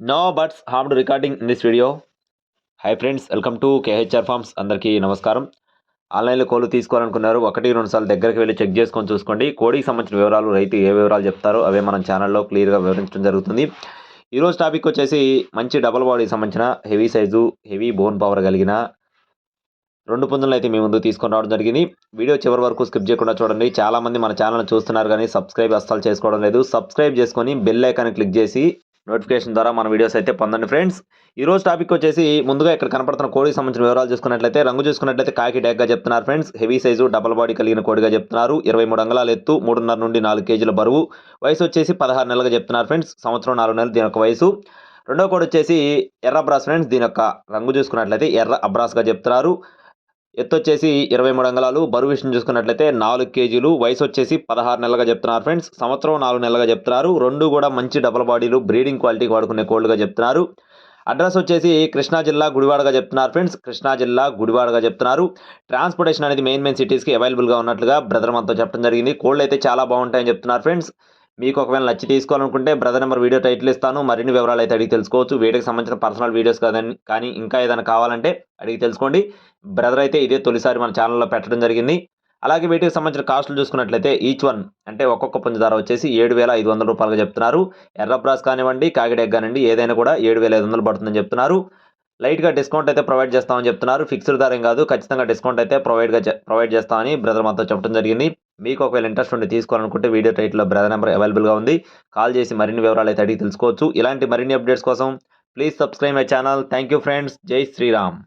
No birds harmed recording in this video hi friends welcome to KHR farms అందరికీ నమస్కారం. ఆన్లైన్లో కోళ్ళు తీసుకోవాలనుకున్నారు ఒకటి రెండు సార్లు దగ్గరికి వెళ్ళి చెక్ చేసుకొని చూసుకోండి. కోడికి సంబంధించిన వివరాలు రైతు ఏ వివరాలు చెప్తారో అవే మనం ఛానల్లో క్లియర్గా వివరించడం జరుగుతుంది. ఈరోజు టాపిక్ వచ్చేసి మంచి డబల్ బాడీకి సంబంధించిన heavy size heavy bone power కలిగిన రెండు పుంజులను అయితే మీ ముందు తీసుకొని రావడం జరిగింది. వీడియో చివరి వరకు స్కిప్ చేయకుండా చూడండి. చాలామంది మన ఛానల్ చూస్తున్నారు కానీ సబ్స్క్రైబ్ అస్సలు చేసుకోవడం లేదు. సబ్స్క్రైబ్ చేసుకొని బెల్ ఐకాన్ క్లిక్ చేసి నోటిఫికేషన్ ద్వారా మన వీడియోస్ అయితే పొందండి ఫ్రెండ్స్. ఈ రోజు టాపిక్ వచ్చేసి ముందుగా ఇక్కడ కనపడుతున్న కోడికి సంబంధించిన వివరాలు చూసుకున్నట్లయితే రంగు చూసుకున్నట్లయితే కాకి డ్యాగ్గా చెప్తున్నారు friends. Heavy size double body కలిగిన కోడిగా చెప్తున్నారు. ఇరవై మూడు అంగళాల ఎత్తు మూడున్నర నుండి నాలుగు కేజీల బరువు. వయసు వచ్చేసి పదహారు నెలలుగా చెప్తున్నారు ఫ్రెండ్స్. సంవత్సరం నాలుగు నెలలు దీని యొక్క వయసు. రెండో కోడి వచ్చేసి ఎర్ర అబ్రాస్ ఫ్రెండ్స్. దీని యొక్క రంగు చూసుకున్నట్లయితే ఎర్ర అబ్రాస్గా చెప్తున్నారు. ఎత్తు వచ్చేసి ఇరవై మూడు అంగళాలు. బరువు విషయం చూసుకున్నట్లయితే నాలుగు కేజీలు. వయసు వచ్చేసి పదహారు నెలలుగా చెప్తున్నారు ఫ్రెండ్స్. సంవత్సరం నాలుగు నెలలుగా చెప్తున్నారు. రెండు కూడా మంచి డబల్ బాడీలు బ్రీడింగ్ క్వాలిటీకి వాడుకునే కోల్డ్గా చెప్తున్నారు. అడ్రస్ వచ్చేసి కృష్ణా జిల్లా గుడివాడగా చెప్తున్నారు ఫ్రెండ్స్. కృష్ణా జిల్లా గుడివాడగా చెప్తున్నారు. ట్రాన్స్పోర్టేషన్ అనేది మెయిన్ మెయిన్ సిటీస్కి అవైలబుల్గా ఉన్నట్లుగా బ్రదర్ మనతో చెప్పడం జరిగింది. కోళ్ళు అయితే చాలా బాగుంటాయని చెప్తున్నారు ఫ్రెండ్స్. మీకు ఒకవేళ నచ్చి తీసుకోవాలనుకుంటే బ్రదర్ నెంబర్ వీడియో టైటిల్ ఇస్తాను. మరిన్ని వివరాలు అయితే అడిగి తెలుసుకోవచ్చు. వీడియోకి సంబంధించిన పర్సనల్ వీడియోస్ కాదని కానీ ఇంకా ఏదైనా కావాలంటే అడిగి తెలుసుకోండి. బ్రదర్ అయితే ఇదే తొలిసారి మన ఛానల్లో పెట్టడం జరిగింది. అలాగే వీటికి సంబంధించిన కాస్టులు చూసుకున్నట్లయితే ఈచ్ వన్ అంటే ఒక్కొక్క పుంజధార వచ్చేసి ఏడు వేల ఐదు వందల రూపాయలుగా చెప్తున్నారు. ఎర్ర బ్రాస్ కానివ్వండి కాకిడెగ్ కానివ్వండి ఏదైనా కూడా ఏడు వేల ఐదు వందలు పడుతుందని చెప్తున్నారు. లైట్గా డిస్కౌంట్ అయితే ప్రొవైడ్ చేస్తామని చెప్తున్నారు. ఫిక్స్డ్ ధర కాదు. ఖచ్చితంగా డిస్కౌంట్ అయితే ప్రొవైడ్గా ప్రొవైడ్ చేస్తామని బ్రదర్ మాతో చెప్పడం జరిగింది. మీకు ఒకవేళ ఇంట్రెస్ట్ ఉండి తీసుకోవాలనుకుంటే వీడియో టైట్లో బ్రదర్ నెంబర్ అవైలబుల్గా ఉంది. కాల్ చేసి మరిన్ని వివరాలు అయితే అడిగి తెలుసుకోవచ్చు. ఇలాంటి మరిన్ని అప్డేట్స్ కోసం please subscribe my channel. Thank you friends. జై శ్రీరామ్.